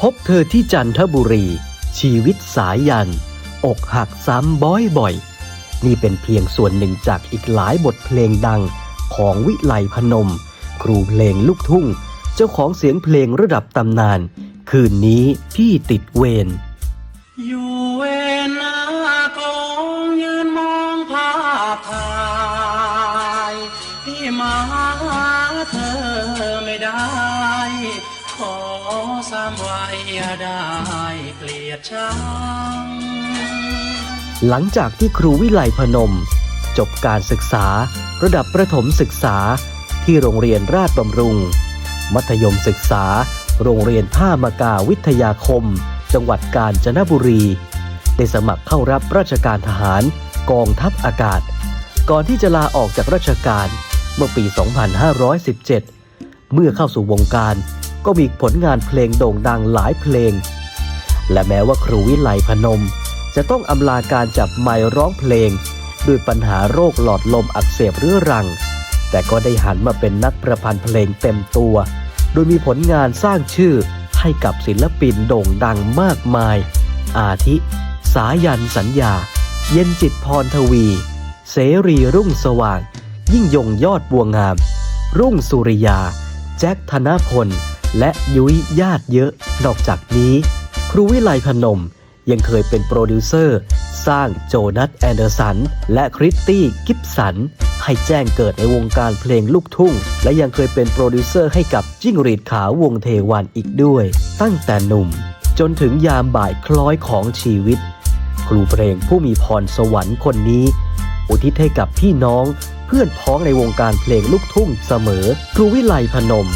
พบเธอที่จันทบุรี ชีวิตสายยัน อกหักซ้ำบ่อยๆนี่เป็นเพียงส่วนหนึ่งจากอีกหลายบทเพลงดังของวิไลพนม ครูเพลงลูกทุ่ง เจ้าของเสียงเพลงระดับตำนาน คืนนี้พี่ติดเวร ได้เกลียดชังหลังจากที่ครูวิไลพนม จบการศึกษาระดับประถมศึกษาที่โรงเรียนราชบำรุง มัธยมศึกษา โรงเรียนท่ามกาวิทยาคม จังหวัดกาญจนบุรี ได้สมัครเข้ารับราชการทหารกองทัพอากาศ ก่อนที่จะลาออกจากราชการเมื่อปี 2517 เมื่อเข้าสู่วงการ ก็มีผลงานเพลงโด่งดังหลายเพลง และแม้ว่าครูวิไลพนม จะต้องอำลาการจับไมร้องเพลง ด้วยปัญหาโรคหลอดลมอักเสบเรื้อรัง แต่ก็ได้หันมาเป็นนักประพันธ์เพลงเต็มตัว โดยมีผลงานสร้างชื่อให้กับศิลปินโด่งดังมากมาย อาทิ สายันสัญญา เย็นจิตพรทวี เสรีรุ่งสว่าง ยิ่งยงยอดบัวงาม รุ่งสุริยา แจ็คธนพล และยุ้ยญาติเยอะ นอกจากนี้ ครูวิไลพนมยังเคยเป็นโปรดิวเซอร์ สร้างโจนัสแอนเดอร์สัน และคริตตี้กิฟสัน ให้แจ้งเกิดในวงการเพลงลูกทุ่ง และยังเคยเป็นโปรดิวเซอร์ให้กับจิ้งหรีดขาววงเทวันอีกด้วย ตั้งแต่หนุ่ม จนถึงยามบ่ายคล้อยของชีวิต ครูเพลงผู้มีพรสวรรค์คนนี้ อุทิศให้กับพี่น้อง เพื่อนพ้องในวงการเพลงลูกทุ่งเสมอ ครูวิไลพนม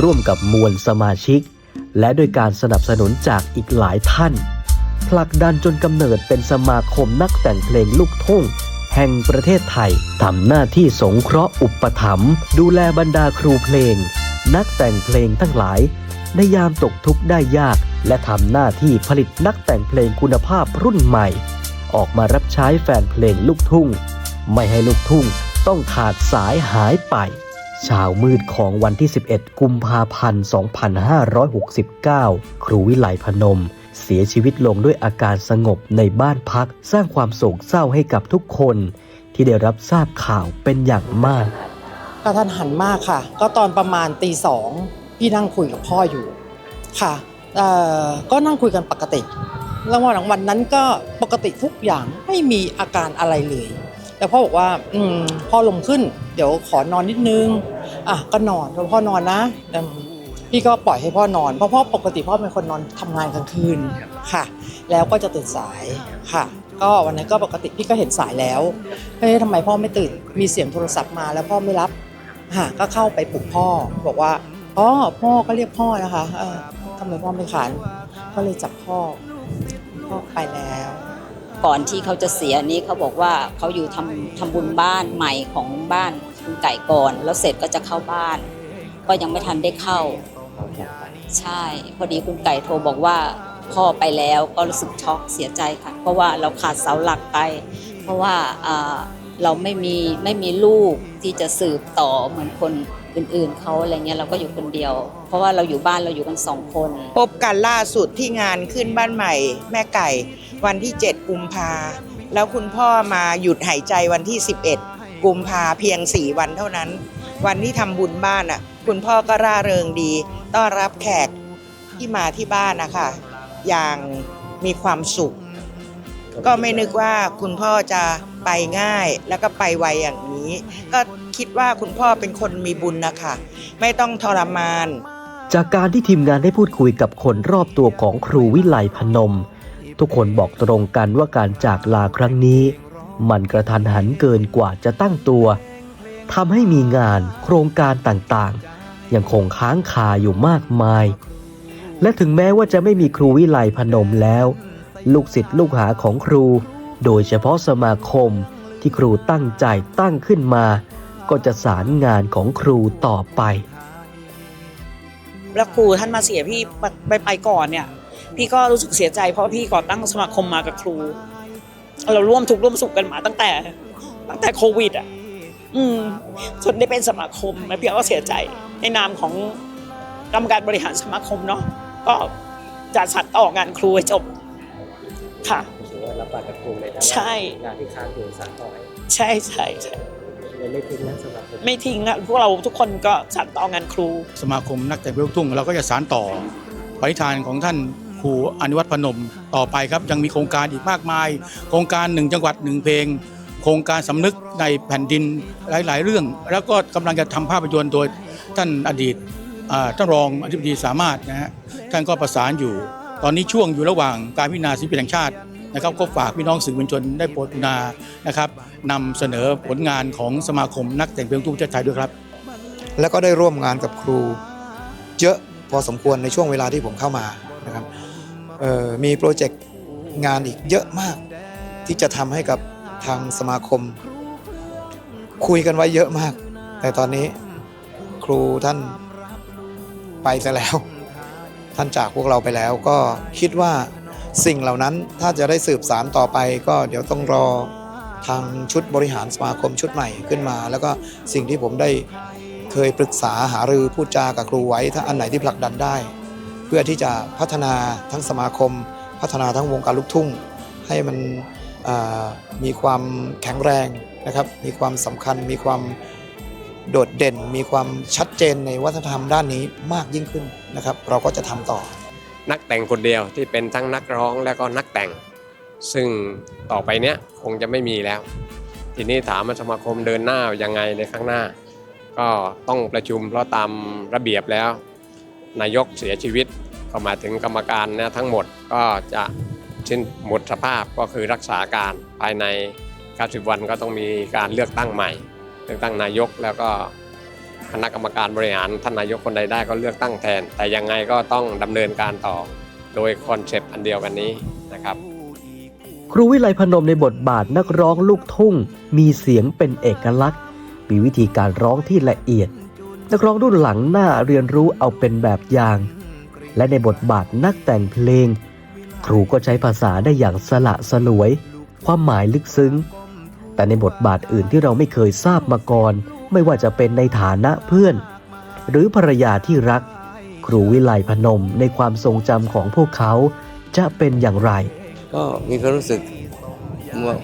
ร่วมกับมวลสมาชิก และโดยการสนับสนุนจากอีกหลายท่าน ผลักดันจนกำเนิดเป็นสมาคมนักแต่งเพลงลูกทุ่ง แห่งประเทศไทยทำหน้าที่สงเคราะห์อุปถัมภ์ดูแลบรรดาครูเพลง นักแต่งเพลงทั้งหลาย ในยามตกทุกข์ได้ยาก และทำหน้าที่ผลิตนักแต่งเพลงคุณภาพรุ่นใหม่ ออกมารับใช้แฟนเพลงลูกทุ่ง ไม่ให้ลูกทุ่งต้องขาดสายหายไป เช้ามืดของวันที่ 11 กุมภาพันธ์ 2569 ครูวิไลพนม เสียชีวิตลงด้วยอาการสงบในบ้านพัก สร้างความโศกเศร้าให้กับทุกคน ที่ได้รับทราบข่าวเป็นอย่างมากกระทันหันมากค่ะ ก็ตอนประมาณตีสองพี่นั่งคุยกับพ่ออยู่ค่ะก็นั่งคุยกันปกติแล้ววันวันนั้นก็ปกติทุกอย่างไม่มีอาการอะไรเลยแต่พ่อบอกว่าอพ่อลมขึ้น เดี๋ยวขอนอนนิดนึง อะก็นอนพอพ่อนอนนะพี่ก็ปล่อยให้พ่อนอนเพราะพ่อปกติพ่อเป็นคนนอนทำงานกลางคืนค่ะ แล้วก็จะตื่นสายค่ะ ก็วันนั้นก็ปกติพี่ก็เห็นสายแล้วเฮ้ยทำไมพ่อไม่ตื่นมีเสียงโทรศัพท์มาแล้วพ่อไม่รับค่ะก็เข้าไปปลุกพ่อบอกว่าอ๋อพ่อก็เรียกพ่อนะคะเออทำไมพ่อไม่ขานก็เลยจับพ่อพ่อไปแล้ว ก่อนที่เขาจะเสียนี้เขาบอกว่าเขาอยู่ทำทำบุญบ้านใหม่ของบ้าน คุณไก่ก่อน แล้วเสร็จก็จะเข้าบ้าน ก็ยังไม่ทันได้เข้า ใช่ พอดีคุณไก่โทรบอกว่าพ่อไปแล้วก็รู้สึกช็อกเสียใจค่ะ เพราะว่าเราขาดเสาหลักไป เพราะว่าอ่าเราไม่มีไม่มีลูกที่จะสืบต่อเหมือนคนอื่นๆเขาอะไรเงี้ยเราก็อยู่คนเดียว เพราะว่าเราอยู่บ้านเราอยู่กันสองคน พบกันล่าสุดที่งานขึ้นบ้านใหม่ แม่ไก่ วันที่ 7 กุมภาแล้วคุณพ่อมาหยุดหายใจวันที่ 11 กุมภาเพียง 4 วันเท่านั้น วันที่ทำบุญบ้านอะ คุณพ่อก็ร่าเริงดี ต้อนรับแขกที่มาที่บ้านนะคะ อย่างมีความสุข ก็ไม่นึกว่าคุณพ่อจะไปง่ายแล้วก็ไปไวอย่างนี้ ก็คิดว่าคุณพ่อเป็นคนมีบุญนะคะ ไม่ต้องทรมาน จากการที่ทีมงานได้พูดคุยกับคนรอบตัวของครูวิไลพนม ทุกคนบอกตรงกันว่าการจากลาครั้งนี้ มันกระทันหันเกินกว่าจะตั้งตัวทำให้มีงานโครงการต่างๆ ยังคงค้างคาอยู่มากมาย และถึงแม้ว่าจะไม่มีครูวิไลพนมแล้ว ลูกศิษย์ลูกหาของครู โดยเฉพาะสมาคมที่ครูตั้งใจตั้งขึ้นมา ก็จะสารงานของครูต่อไป แล้วครูท่านมาเสียพี่ไปไปก่อนเนี่ย พี่ก็รู้สึกเสียใจเพราะพี่ก่อตั้งสมาคมมากับครู เราร่วมทุกข์ร่วมสุขกันมาตั้งแต่ตั้งแต่โควิดอะอืมจนได้เป็นสมาคมแล้วพี่ก็เสียใจในนามของกรรมการบริหารสมาคมเนาะก็จะสัตว์ต่องานครูให้จบค่ะถือว่ารับปากกับครูเลยนะใช่งานที่ค้างอยู่สานต่อไปใช่ใช่ใช่เลยไม่ทิ้งนะสำหรับผมไม่ทิ้งอะพวกเราทุกคนก็สัตว์ต่องานครู สมาคมนักแต่งเพลงลูกทุ่งเราก็จะสานต่อปณิธานของท่าน ครูอนุวัฒน์พนมต่อไปครับ ยังมีโครงการอีกมากมาย โครงการหนึ่งจังหวัดหนึ่งเพลง โครงการสำนึกในแผ่นดินหลาย ๆ เรื่อง แล้วก็กำลังจะทำภาพยนตร์โดยท่านอดีตอ่าท่านรองอธิบดีสามารถนะฮะท่านก็ประสานอยู่ ตอนนี้ช่วงอยู่ระหว่างการพิจารณาศิลปินแห่งชาตินะครับก็ฝากพี่น้องสื่อมวลชนได้โปรดกรุณานะครับนำเสนอผลงานของสมาคมนักแต่งเพลงลูกทุ่งประเทศไทยด้วยครับ แล้วก็ได้ร่วมงานกับครู เยอะพอสมควรในช่วงเวลาที่ผมเข้ามานะครับเอ่อ มีโปรเจกต์งานอีกเยอะมาก ที่จะทำให้กับทางสมาคม คุยกันไว้เยอะมาก แต่ตอนนี้ครูท่านไปซะแล้ว ท่านจากพวกเราไปแล้วก็คิดว่าสิ่งเหล่านั้นถ้าจะได้สืบสารต่อไป ก็เดี๋ยวต้องรอทางชุดบริหารสมาคมชุดใหม่ขึ้นมา แล้วก็สิ่งที่ผมได้เคยปรึกษาหารือพูดจากับครูไว้ถ้าอันไหนที่ผลักดันได้ พื่อที่จะพัฒนาทั้งสมาคม พัฒนาทั้งวงการลูกทุ่ง ให้มันมีความแข็งแรงนะครับ มีความสำคัญ มีความโดดเด่น มีความชัดเจนในวัฒนธรรมด้านนี้มากยิ่งขึ้นนะครับ เราก็จะทำต่อ นักแต่งคนเดียวที่เป็นทั้งนักร้องและก็นักแต่ง ซึ่งต่อไปเนี้ยคงจะไม่มีแล้ว ทีนี้ถามสมาคมเดินหน้ายังไงในข้างหน้า ก็ต้องประชุมเพราะตามระเบียบแล้ว นายกเสียชีวิตก็หมายถึงกรรมการนะทั้งหมดก็จะชิ้นหมดสภาพก็คือรักษาการภายใน 90 วันก็ต้องมีการเลือกตั้งใหม่ เลือกตั้งนายกแล้วก็คณะกรรมการบริหารท่านนายกคนใดได้ก็เลือกตั้งแทน แต่ยังไงก็ต้องดำเนินการต่อโดยคอนเซปต์อันเดียวกันนี้นะครับครูวิไลพนมในบทบาทนักร้องลูกทุ่ง มีเสียงเป็นเอกลักษณ์ มีวิธีการร้องที่ละเอียด นักร้องรุ่นหลังหน้าเรียนรู้เอาเป็นแบบอย่าง และในบทบาทนักแต่งเพลง ครูก็ใช้ภาษาได้อย่างสละสลวย ความหมายลึกซึ้ง แต่ในบทบาทอื่นที่เราไม่เคยทราบมาก่อน ไม่ว่าจะเป็นในฐานะเพื่อน หรือภรรยาที่รัก ครูวิไลพนมในความทรงจำของพวกเขาจะเป็นอย่างไร ก็มีความรู้สึกว่า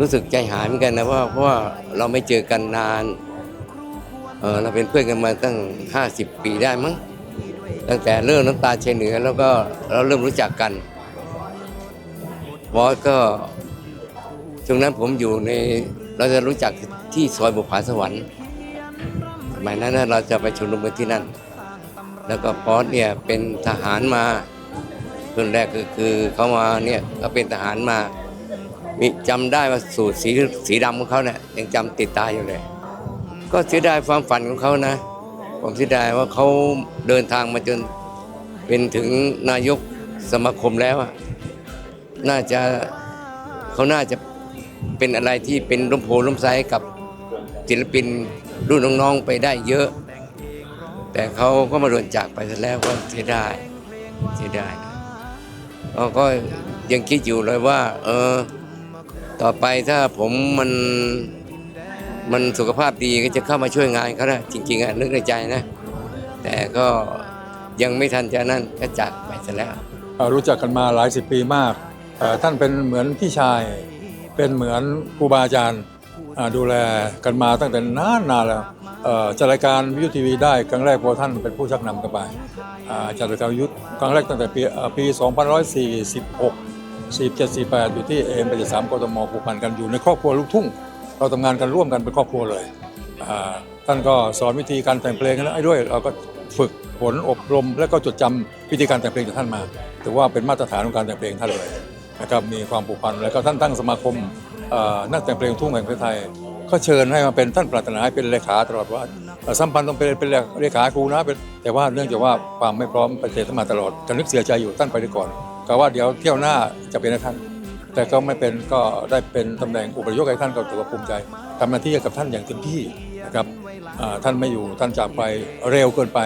รู้สึกใจหายเหมือนกันนะว่าเพราะว่าเราไม่เจอกันนาน เออเราเป็นเพื่อนกันมาตั้ง 50 ปีได้มั้งตั้งแต่เริ่มน้ำตาเชยเหนือแล้วก็เราเริ่มรู้จักกันบอสก็ช่วงนั้นผมอยู่ในเราจะรู้จักที่ซอยบุพผาสวรรค์สมัยนั้นนะเราจะไปชุมนุมกันที่นั่น แล้วก็บอสเนี่ยเป็นทหารมาเรื่องแรกก็คือเขามาเนี่ยก็เป็นทหารมามีจำได้ว่าสูตรสีสีดำของเขาเนี่ยยังจำติดตาอยู่เลย ก็เสียดายความฝันของเขานะ ผมเสียดายว่าเขาเดินทางมาจนเป็นถึงนายกสมาคมแล้วอะน่าจะเขาน่าจะเป็นอะไรที่เป็นร่มโพล่มไซกับศิลปินรุ่นน้องๆไปได้เยอะ แต่เขาก็มาโดนจากไปซะแล้วก็เสียดายเสียดายนะเราก็ยังคิดอยู่เลยว่า เออ ต่อไปถ้าผมมัน มันสุขภาพดีก็จะเข้ามาช่วยงานเขานะจริงๆอะนึกในใจนะ แต่ก็ยังไม่ทันจะนั่นก็จากไปซะแล้ว เอ่อรู้จักกันมาหลายสิบปีมากเอ่อท่านเป็นเหมือนพี่ชาย เป็นเหมือนครูบาอาจารย์อ่าดูแลกันมาตั้งแต่นานนานแล้วเอ่อจัดรายการวิทยุทีวีได้ครั้งแรกเพราะท่านเป็นผู้ชักนำกันไปอ่าจัดรายการวิทยุครั้งแรกตั้งแต่ปีเอ่อปี2546 47 48 อยู่ที่เอ็มไปสามกทมผูกพันกันอยู่ในครอบครัวลูกทุ่ง เราทำงานกันร่วมกันเป็นครอบครัวเลยท่านก็สอนวิธีการแต่งเพลงให้ด้วยเราก็ฝึกฝนอบรม และก็จดจำวิธีการแต่งเพลงจากท่านมาถือว่าเป็นมาตรฐานของการแต่งเพลงท่านเลยนะครับมีความผูกพันแล้วก็ท่านตั้งสมาคมนักแต่งเพลงทุ่งแห่งประเทศไทยก็เชิญให้มาเป็นท่านปรารถนาให้เป็นเลขาตลอดว่าสัมพันธ์ต้องเป็นเป็นเลขาครูนะเป็นแต่ว่าเนื่องจากว่าความไม่พร้อมปฏิเสธมาตลอดก็นึกเสียใจอยู่ท่านไปด้ก่อนก็ว่าเดี๋ยวเที่ยวหน้าจะเป็นท่าน แต่ก็ไม่เป็นก็ได้เป็นตำแหน่งอุปยกให้ท่านก็ถือว่าภูมิใจทำหน้าที่กับท่านอย่างเต็มที่นะครับท่านไม่อยู่ท่านจากไปเร็วเกินไป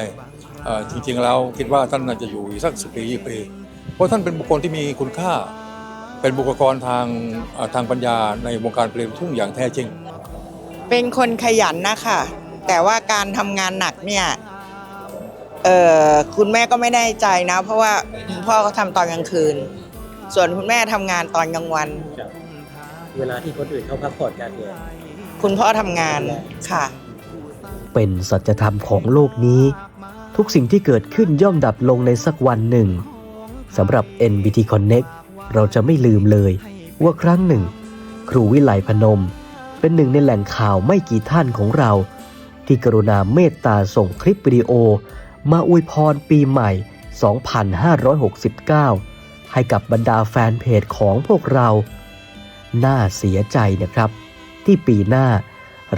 จริงๆแล้วคิดว่าท่านน่าจะอยู่อีกสักสิปียี่ปีเพราะท่านเป็นบุคคลที่มีคุณค่า เป็นบุคลากรทางทางปัญญาในวงการเพลงทุ่งอย่างแท้จริง เป็นคนขยันนะคะแต่ว่าการทำงานหนักเนี่ยคุณแม่ก็ไม่แน่ใจนะ เพราะว่าพ่อก็ทำตอนกลางคืน ส่วนคุณแม่ทำงานตอนกลางวันเวลาที่คนอื่นเขาพักผ่อนกันเนี่ย คุณพ่อทำงานค่ะ เป็นสัจธรรมของโลกนี้ ทุกสิ่งที่เกิดขึ้นย่อมดับลงในสักวันหนึ่งสำหรับ NBT Connect เราจะไม่ลืมเลยว่าครั้งหนึ่ง ครูวิไลพนม เป็นหนึ่งในแหล่งข่าวไม่กี่ท่านของเรา ที่กรุณาเมตตาส่งคลิปวิดีโอ มาอวยพรปีใหม่ 2569 ให้กับบรรดาแฟนเพจของพวกเรา น่าเสียใจนะครับ ที่ปีหน้า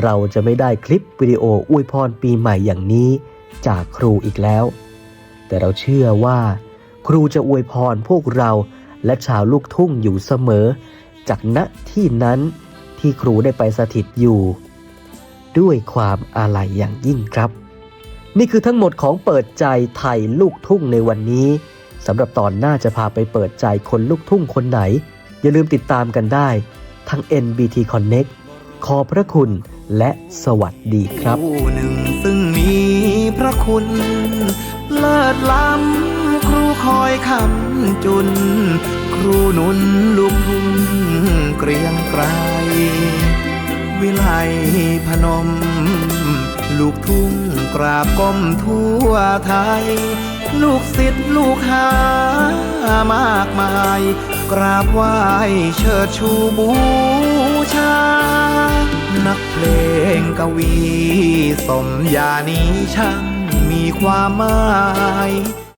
เราจะไม่ได้คลิปวิดีโออวยพรปีใหม่อย่างนี้จากครูอีกแล้ว แต่เราเชื่อว่า ครูจะอวยพรพวกเราและชาวลูกทุ่งอยู่เสมอ จากณที่นั้นที่ครูได้ไปสถิตอยู่ ด้วยความอาลัยอย่างยิ่งครับ นี่คือทั้งหมดของเปิดใจไทยลูกทุ่งในวันนี้ สำหรับตอนหน้าจะพาไปเปิดใจคนลูกทุ่งคนไหน อย่าลืมติดตามกันได้ทั้ง NBT Connect ขอพระคุณและสวัสดีครับผู้หนึ่งซึ่งมีพระคุณ เลิศล้ำครูคอยคำจุน ครูนุนลูกทุ่งเกรียงไกรวิไลพนม ลูกทุ่งกราบก้มทั่วไทย ลูกศิษย์ลูกหามากมาย กราบไหว้เชิดชูบูชา นักเพลงกวีสมญานีช่างมีความหมาย